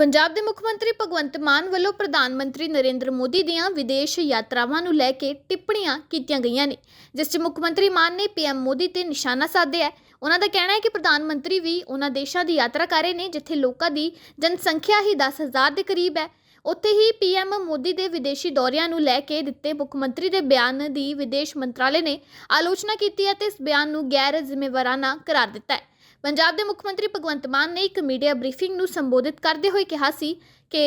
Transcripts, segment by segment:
ਪੰਜਾਬ ਦੇ ਮੁੱਖ ਮੰਤਰੀ ਭਗਵੰਤ ਮਾਨ ਵੱਲੋਂ ਪ੍ਰਧਾਨ ਮੰਤਰੀ ਨਰਿੰਦਰ ਮੋਦੀ ਦੀਆਂ ਵਿਦੇਸ਼ ਯਾਤਰਾਵਾਂ ਨੂੰ ਲੈ ਕੇ ਟਿੱਪਣੀਆਂ ਕੀਤੀਆਂ ਗਈਆਂ ਨੇ, ਜਿਸ 'ਚ ਮੁੱਖ ਮੰਤਰੀ ਮਾਨ ਨੇ ਪੀਐਮ ਮੋਦੀ ਤੇ ਨਿਸ਼ਾਨਾ ਸਾਧਿਆ ਹੈ। ਉਹਨਾਂ ਦਾ ਕਹਿਣਾ ਹੈ ਕਿ ਪ੍ਰਧਾਨ ਮੰਤਰੀ ਵੀ ਉਹਨਾਂ ਦੇਸ਼ਾਂ ਦੀ ਯਾਤਰਾ ਕਰ ਰਹੇ ਨੇ, ਜਿੱਥੇ ਲੋਕਾਂ ਦੀ ਜਨਸੰਖਿਆ ਹੀ 10000 ਦੇ ਕਰੀਬ ਹੈ। ਉੱਥੇ ਹੀ ਪੀਐਮ ਮੋਦੀ ਦੇ ਵਿਦੇਸ਼ੀ ਦੌਰਿਆਂ ਨੂੰ ਲੈ ਕੇ ਦਿੱਤੇ ਮੁੱਖ ਮੰਤਰੀ ਦੇ ਬਿਆਨ ਦੀ ਵਿਦੇਸ਼ ਮੰਤਰਾਲੇ ਨੇ ਆਲੋਚਨਾ ਕੀਤੀ ਹੈ ਤੇ ਇਸ ਬਿਆਨ ਨੂੰ ਗੈਰ ਜ਼ਿੰਮੇਵਾਰਾਨਾ ਕਰਾਰ ਦਿੱਤਾ ਹੈ। ਪੰਜਾਬ ਦੇ ਮੁੱਖ ਮੰਤਰੀ ਭਗਵੰਤ ਮਾਨ ਨੇ ਇੱਕ ਮੀਡੀਆ ਬਰੀਫਿੰਗ ਨੂੰ ਸੰਬੋਧਿਤ ਕਰਦੇ ਹੋਏ ਕਿਹਾ ਸੀ ਕਿ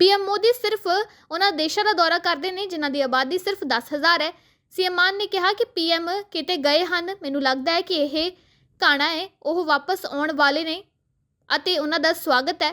ਪੀਐਮ ਮੋਦੀ ਸਿਰਫ ਉਹਨਾਂ ਦੇਸ਼ਾਂ ਦਾ ਦੌਰਾ ਕਰਦੇ ਨੇ ਜਿਨ੍ਹਾਂ ਦੀ ਆਬਾਦੀ ਸਿਰਫ 10000 ਹੈ। ਸੀਐਮ ਮਾਨ ਨੇ ਕਿਹਾ ਕਿ ਪੀਐਮ ਕਿਤੇ ਗਏ ਹਨ, ਮੈਨੂੰ ਲੱਗਦਾ ਹੈ ਕਿ ਇਹ ਕਾਣਾ ਹੈ, ਉਹ ਵਾਪਸ ਆਉਣ ਵਾਲੇ ਨੇ ਅਤੇ ਉਹਨਾਂ ਦਾ ਸਵਾਗਤ ਹੈ।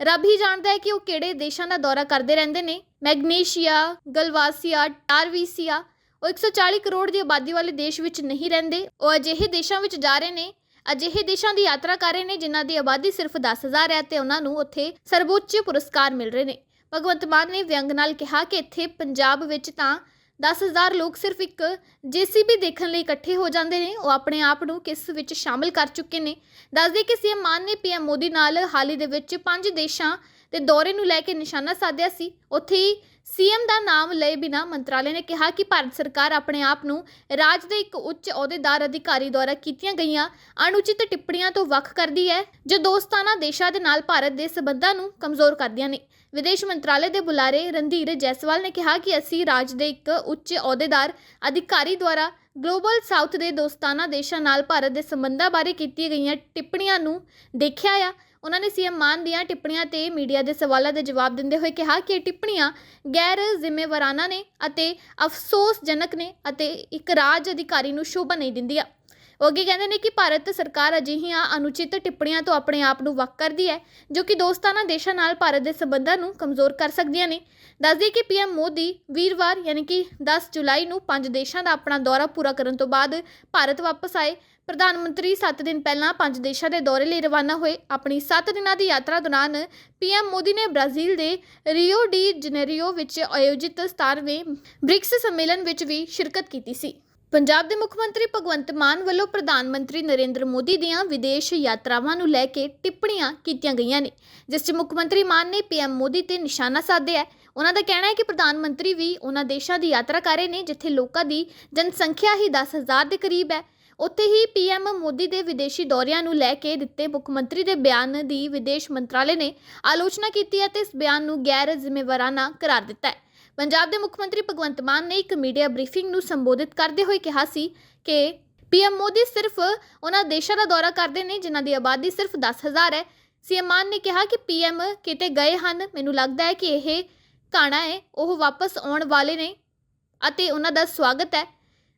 ਰੱਬ ਹੀ ਜਾਣਦਾ ਹੈ ਕਿ ਉਹ ਕਿਹੜੇ ਦੇਸ਼ਾਂ ਦਾ ਦੌਰਾ ਕਰਦੇ ਰਹਿੰਦੇ ਨੇ। ਮੈਗਨੀਸ਼ੀਆ, ਗਲਵਾਸੀਆ, ਟਾਰਵੀਸੀਆ, ਉਹ 140 ਕਰੋੜ ਦੀ ਆਬਾਦੀ ਵਾਲੇ ਦੇਸ਼ ਵਿੱਚ ਨਹੀਂ ਰਹਿੰਦੇ। ਉਹ ਅਜਿਹੇ ਦੇਸ਼ਾਂ ਵਿੱਚ ਜਾ ਰਹੇ ਨੇ ਅਜਿਹੇ ਦੇਸ਼ਾਂ ਦੀ ਯਾਤਰਾ ਕਰ ਰਹੇ ਨੇ, ਜਿਨ੍ਹਾਂ ਦੀ ਆਬਾਦੀ ਸਿਰਫ 10000 ਹੈ ਤੇ ਉਹਨਾਂ ਨੂੰ ਉੱਥੇ ਸਰਵਉੱਚ ਪੁਰਸਕਾਰ ਮਿਲ ਰਹੇ ਨੇ। ਭਗਵੰਤ ਮਾਨ ਨੇ ਵਿਅੰਗ ਨਾਲ ਕਿਹਾ ਕਿ ਇੱਥੇ ਪੰਜਾਬ ਵਿੱਚ ਤਾਂ 10000 ਲੋਕ ਸਿਰਫ ਇੱਕ ਜੀਸੀਬੀ ਦੇਖਣ ਲਈ ਇਕੱਠੇ ਹੋ ਜਾਂਦੇ ਨੇ, ਉਹ ਆਪਣੇ ਆਪ ਨੂੰ ਕਿਸ ਵਿੱਚ ਸ਼ਾਮਲ ਕਰ ਚੁੱਕੇ ਨੇ। ਦੱਸਦੇ ਕਿ ਸੀਐਮ ਮਾਨ ਨੇ ਪੀਐਮ ਮੋਦੀ ਨਾਲ ਹਾਲ ਹੀ ਦੇ ਵਿੱਚ ਪੰਜ ਦੇਸ਼ਾਂ ਦੇ ਦੌਰੇ ਨੂੰ ਲੈ ਕੇ ਨਿਸ਼ਾਨਾ ਸਾਧਿਆ ਸੀ। ਉੱਥੇ ਹੀ ਸੀਐਮ ਦਾ ਨਾਮ ਲਏ ਬਿਨਾ ਮੰਤਰਾਲੇ ਨੇ ਕਿਹਾ ਕਿ ਭਾਰਤ ਸਰਕਾਰ ਆਪਣੇ ਆਪ ਨੂੰ ਰਾਜ ਦੇ ਇੱਕ ਉੱਚ ਅਹੁਦੇਦਾਰ ਅਧਿਕਾਰੀ ਦੁਆਰਾ ਕੀਤੀਆਂ ਗਈਆਂ ਅਣਉਚਿਤ ਟਿੱਪਣੀਆਂ ਤੋਂ ਵੱਖ ਕਰਦੀ ਹੈ, ਜੋ ਦੋਸਤਾਨਾ ਦੇਸ਼ਾਂ ਦੇ ਨਾਲ ਭਾਰਤ ਦੇ ਸਬੰਧਾਂ ਨੂੰ ਕਮਜ਼ੋਰ ਕਰਦੀਆਂ ਨੇ। ਵਿਦੇਸ਼ ਮੰਤਰਾਲੇ ਦੇ ਬੁਲਾਰੇ ਰਣਧੀਰ ਜੈਸਵਾਲ ਨੇ ਕਿਹਾ ਕਿ ਅਸੀਂ ਰਾਜ ਦੇ ਇੱਕ ਉੱਚ ਅਹੁਦੇਦਾਰ ਅਧਿਕਾਰੀ ਦੁਆਰਾ ਗਲੋਬਲ ਸਾਊਥ ਦੇ ਦੋਸਤਾਨਾ ਦੇਸ਼ਾਂ ਨਾਲ ਭਾਰਤ ਦੇ ਸੰਬੰਧਾਂ ਬਾਰੇ ਕੀਤੀਆਂ ਗਈਆਂ ਟਿੱਪਣੀਆਂ ਨੂੰ ਦੇਖਿਆ ਆ। ਉਹਨਾਂ ਨੇ ਸੀਐਮ ਮਾਨ ਦੀਆਂ ਟਿੱਪਣੀਆਂ ਤੇ ਮੀਡੀਆ ਦੇ ਸਵਾਲਾਂ ਦੇ ਜਵਾਬ ਦਿੰਦੇ ਹੋਏ ਕਿਹਾ ਕਿ ਇਹ ਟਿੱਪਣੀਆਂ ਗੈਰ ਜ਼ਿੰਮੇਵਾਰਾਨਾ ਨੇ ਅਤੇ ਅਫਸੋਸਜਨਕ ਨੇ ਅਤੇ ਇੱਕ ਰਾਜ ਅਧਿਕਾਰੀ ਨੂੰ ਸ਼ੋਭਾ ਨਹੀਂ ਦਿੰਦੀਆਂ। ਉਹ ਅੱਗੇ ਕਹਿੰਦੇ ਨੇ ਕਿ ਭਾਰਤ ਸਰਕਾਰ ਅਜਿਹੀਆਂ ਅਨੁਚਿਤ ਟਿੱਪਣੀਆਂ ਤੋਂ ਆਪਣੇ ਆਪ ਨੂੰ ਵੱਖ ਕਰਦੀ ਹੈ, ਜੋ ਕਿ ਦੋਸਤਾਨਾ ਦੇਸ਼ਾਂ ਨਾਲ, ਭਾਰਤ ਦੇ ਸਬੰਧਾਂ ਨੂੰ ਕਮਜ਼ੋਰ ਕਰ ਸਕਦੀਆਂ ਨੇ। ਦੱਸਦੀ ਕਿ ਪੀਐਮ ਮੋਦੀ ਵੀਰਵਾਰ, ਯਾਨੀ ਕਿ 10 ਜੁਲਾਈ ਨੂੰ ਪੰਜ ਦੇਸ਼ਾਂ ਦਾ ਆਪਣਾ ਦੌਰਾ ਪੂਰਾ ਕਰਨ ਤੋਂ ਬਾਅਦ ਭਾਰਤ ਵਾਪਸ ਆਏ। ਪ੍ਰਧਾਨ ਮੰਤਰੀ 7 ਦਿਨ ਪਹਿਲਾਂ ਪੰਜ ਦੇਸ਼ਾਂ ਦੇ ਦੌਰੇ ਲਈ ਰਵਾਨਾ ਹੋਏ। ਆਪਣੀ 7 ਦਿਨਾਂ ਦੀ ਯਾਤਰਾ ਦੌਰਾਨ ਪੀਐਮ ਮੋਦੀ ਨੇ ਬ੍ਰਾਜ਼ੀਲ ਦੇ ਰੀਓ ਡੀ ਜਨੇਰੀਓ ਵਿੱਚ ਆਯੋਜਿਤ 17ਵੇਂ ਬ੍ਰਿਕਸ ਸੰਮੇਲਨ ਵਿੱਚ ਵੀ ਸ਼ਿਰਕਤ ਕੀਤੀ ਸੀ। ਪੰਜਾਬ ਦੇ ਮੁੱਖ ਮੰਤਰੀ ਭਗਵੰਤ ਮਾਨ ਵੱਲੋਂ ਪ੍ਰਧਾਨ ਮੰਤਰੀ ਨਰਿੰਦਰ ਮੋਦੀ ਦੀਆਂ ਵਿਦੇਸ਼ ਯਾਤਰਾਵਾਂ ਨੂੰ ਲੈ ਕੇ ਟਿੱਪਣੀਆਂ ਕੀਤੀਆਂ ਗਈਆਂ ਨੇ, ਜਿਸ 'ਚ ਮੁੱਖ ਮੰਤਰੀ ਮਾਨ ਨੇ ਪੀਐਮ ਮੋਦੀ ਤੇ ਨਿਸ਼ਾਨਾ ਸਾਧਿਆ ਹੈ। ਉਹਨਾਂ ਦਾ ਕਹਿਣਾ ਹੈ ਕਿ ਪ੍ਰਧਾਨ ਮੰਤਰੀ ਵੀ ਉਹਨਾਂ ਦੇਸ਼ਾਂ ਦੀ ਯਾਤਰਾ ਕਰ ਰਹੇ ਨੇ, ਜਿੱਥੇ ਲੋਕਾਂ ਦੀ ਜਨਸੰਖਿਆ ਹੀ 10000 ਦੇ ਕਰੀਬ ਹੈ। ਉੱਥੇ ਹੀ ਪੀਐਮ ਮੋਦੀ ਦੇ ਵਿਦੇਸ਼ੀ ਦੌਰਿਆਂ ਨੂੰ ਲੈ ਕੇ ਦਿੱਤੇ ਮੁੱਖ ਮੰਤਰੀ ਦੇ ਬਿਆਨ ਦੀ ਵਿਦੇਸ਼ ਮੰਤਰਾਲੇ ਨੇ ਆਲੋਚਨਾ ਕੀਤੀ ਹੈ ਤੇ ਇਸ ਬਿਆਨ ਨੂੰ ਗੈਰ ਜ਼ਿੰਮੇਵਾਰਾਨਾ ਕਰਾਰ ਦਿੱਤਾ ਹੈ। ਪੰਜਾਬ ਦੇ ਮੁੱਖ ਮੰਤਰੀ ਭਗਵੰਤ ਮਾਨ ਨੇ ਇੱਕ ਮੀਡੀਆ ਬਰੀਫਿੰਗ ਨੂੰ ਸੰਬੋਧਿਤ ਕਰਦੇ ਹੋਏ ਕਿਹਾ ਸੀ ਕਿ ਪੀਐਮ ਮੋਦੀ ਸਿਰਫ ਉਹਨਾਂ ਦੇਸ਼ਾਂ ਦਾ ਦੌਰਾ ਕਰਦੇ ਨੇ ਜਿਨ੍ਹਾਂ ਦੀ ਆਬਾਦੀ ਸਿਰਫ 10000 ਹੈ। ਸੀਐਮ ਮਾਨ ਨੇ ਕਿਹਾ ਕਿ ਪੀਐਮ ਕਿਤੇ ਗਏ ਹਨ। ਮੈਨੂੰ ਲੱਗਦਾ ਹੈ ਕਿ ਇਹ ਘਾਣਾ ਹੈ। ਉਹ ਵਾਪਸ ਆਉਣ ਵਾਲੇ ਨੇ ਅਤੇ ਉਹਨਾਂ ਦਾ ਸਵਾਗਤ ਹੈ।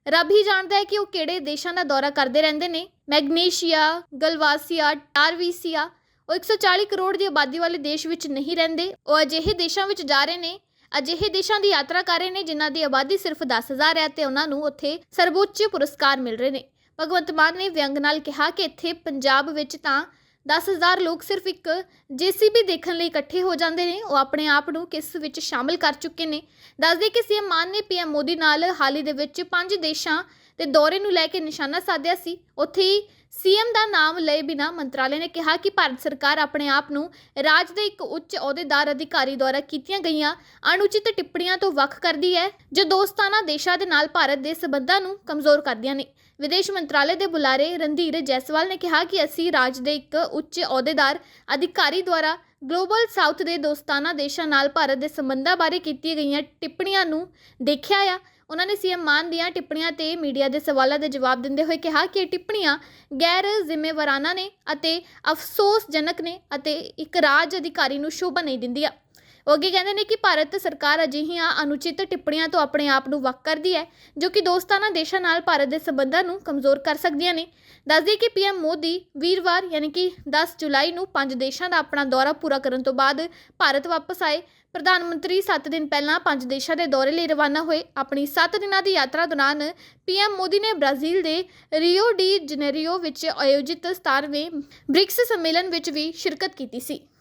ਰੱਬ ਹੀ ਜਾਣਦਾ ਹੈ ਕਿ ਉਹ ਕਿਹੜੇ ਦੇਸ਼ਾਂ ਦਾ ਦੌਰਾ ਕਰਦੇ ਰਹਿੰਦੇ ਨੇ। ਮੈਗਨੀਸ਼ੀਆ, ਗਲਵਾਸੀਆ, ਟਾਰਵੀਸੀਆ, ਉਹ 140 ਕਰੋੜ ਦੀ ਆਬਾਦੀ ਵਾਲੇ ਦੇਸ਼ ਵਿੱਚ ਨਹੀਂ ਰਹਿੰਦੇ। ਉਹ ਅਜਿਹੇ ਦੇਸ਼ਾਂ ਵਿੱਚ ਜਾ ਰਹੇ ਨੇ ਅਜਿਹੇ ਦੇਸ਼ਾਂ ਦੀ ਯਾਤਰਾ ਕਰ ਰਹੇ ਨੇ, ਜਿਨ੍ਹਾਂ ਦੀ ਆਬਾਦੀ ਸਿਰਫ 10000 ਹੈ ਤੇ ਉਹਨਾਂ ਨੂੰ ਉੱਥੇ ਸਰਵਉੱਚ ਪੁਰਸਕਾਰ ਮਿਲ ਰਹੇ ਨੇ। ਭਗਵੰਤ ਮਾਨ ਨੇ ਵਿਅੰਗ ਨਾਲ ਕਿਹਾ ਕਿ ਇੱਥੇ ਪੰਜਾਬ ਵਿੱਚ ਤਾਂ 10000 ਲੋਕ ਸਿਰਫ ਇੱਕ ਜੀਸੀਬੀ ਦੇਖਣ ਲਈ ਇਕੱਠੇ ਹੋ ਜਾਂਦੇ ਨੇ, ਉਹ ਆਪਣੇ ਆਪ ਨੂੰ ਕਿਸ ਵਿੱਚ ਸ਼ਾਮਲ ਕਰ ਚੁੱਕੇ ਨੇ। ਦੱਸਦੇ ਕਿ ਸੀਐਮ ਮਾਨ ਨੇ ਪੀਐਮ ਮੋਦੀ ਨਾਲ ਹਾਲ ਹੀ ਦੇ ਵਿੱਚ ਪੰਜ ਦੇਸ਼ਾਂ ਦੇ ਦੌਰੇ ਨੂੰ ਲੈ ਕੇ ਨਿਸ਼ਾਨਾ ਸਾਧਿਆ ਸੀ। ਉੱਥੇ ਹੀ ਸੀਐਮ ਦਾ ਨਾਮ ਲਏ ਬਿਨਾ ਮੰਤਰਾਲੇ ਨੇ ਕਿਹਾ ਕਿ ਭਾਰਤ ਸਰਕਾਰ ਆਪਣੇ ਆਪ ਨੂੰ ਰਾਜ ਦੇ ਇੱਕ ਉੱਚ ਅਹੁਦੇਦਾਰ ਅਧਿਕਾਰੀ ਦੁਆਰਾ ਕੀਤੀਆਂ ਗਈਆਂ ਅਣਉਚਿਤ ਟਿੱਪਣੀਆਂ ਤੋਂ ਵੱਖ ਕਰਦੀ ਹੈ, ਜੋ ਦੋਸਤਾਨਾ ਦੇਸ਼ਾਂ ਦੇ ਨਾਲ ਭਾਰਤ ਦੇ ਸਬੰਧਾਂ ਨੂੰ ਕਮਜ਼ੋਰ ਕਰਦੀਆਂ ਨੇ। ਵਿਦੇਸ਼ ਮੰਤਰਾਲੇ ਦੇ ਬੁਲਾਰੇ ਰਣਧੀਰ ਜੈਸਵਾਲ ਨੇ ਕਿਹਾ ਕਿ ਅਸੀਂ ਰਾਜ ਦੇ ਇੱਕ ਉੱਚ ਅਹੁਦੇਦਾਰ ਅਧਿਕਾਰੀ ਦੁਆਰਾ ਗਲੋਬਲ ਸਾਊਥ ਦੇ ਦੋਸਤਾਨਾ ਦੇਸ਼ਾਂ ਨਾਲ ਭਾਰਤ ਦੇ ਸੰਬੰਧਾਂ ਬਾਰੇ ਕੀਤੀਆਂ ਗਈਆਂ ਟਿੱਪਣੀਆਂ ਨੂੰ ਦੇਖਿਆ ਆ। ਉਹਨਾਂ ਨੇ ਸੀਐਮ ਮਾਨ ਦੀਆਂ ਟਿੱਪਣੀਆਂ ਤੇ ਮੀਡੀਆ ਦੇ ਸਵਾਲਾਂ ਦੇ ਜਵਾਬ ਦਿੰਦੇ ਹੋਏ ਕਿਹਾ ਕਿ ਇਹ ਟਿੱਪਣੀਆਂ ਗੈਰ ਜ਼ਿੰਮੇਵਾਰਾਨਾ ਨੇ ਅਤੇ ਅਫਸੋਸਜਨਕ ਨੇ ਅਤੇ ਇੱਕ ਰਾਜ ਅਧਿਕਾਰੀ ਨੂੰ ਸ਼ੋਭਾ ਨਹੀਂ ਦਿੰਦੀਆਂ। ਉਹ ਅੱਗੇ ਕਹਿੰਦੇ ਨੇ ਕਿ ਭਾਰਤ ਸਰਕਾਰ ਅਜਿਹੀਆਂ ਅਨੁਚਿਤ ਟਿੱਪਣੀਆਂ ਤੋਂ ਆਪਣੇ ਆਪ ਨੂੰ ਵੱਖ ਕਰਦੀ ਹੈ, ਜੋ ਕਿ ਦੋਸਤਾਨਾ ਦੇਸ਼ਾਂ ਨਾਲ, ਭਾਰਤ ਦੇ ਸਬੰਧਾਂ ਨੂੰ ਕਮਜ਼ੋਰ ਕਰ ਸਕਦੀਆਂ ਨੇ। ਦੱਸਦੀ ਕਿ ਪੀਐਮ ਮੋਦੀ ਵੀਰਵਾਰ, ਯਾਨੀ ਕਿ 10 ਜੁਲਾਈ ਨੂੰ ਪੰਜ ਦੇਸ਼ਾਂ ਦਾ ਆਪਣਾ ਦੌਰਾ ਪੂਰਾ ਕਰਨ ਤੋਂ ਬਾਅਦ ਭਾਰਤ ਵਾਪਸ ਆਏ। ਪ੍ਰਧਾਨ ਮੰਤਰੀ 7 ਦਿਨ ਪਹਿਲਾਂ ਪੰਜ ਦੇਸ਼ਾਂ ਦੇ ਦੌਰੇ ਲਈ ਰਵਾਨਾ ਹੋਏ। ਆਪਣੀ 7 ਦਿਨਾਂ ਦੀ ਯਾਤਰਾ ਦੌਰਾਨ ਪੀਐਮ ਮੋਦੀ ਨੇ ਬ੍ਰਾਜ਼ੀਲ ਦੇ ਰੀਓ ਡੀ ਜਨੇਰੀਓ ਵਿੱਚ ਆਯੋਜਿਤ 17ਵੇਂ ਬ੍ਰਿਕਸ ਸੰਮੇਲਨ ਵਿੱਚ ਵੀ ਸ਼ਿਰਕਤ ਕੀਤੀ ਸੀ।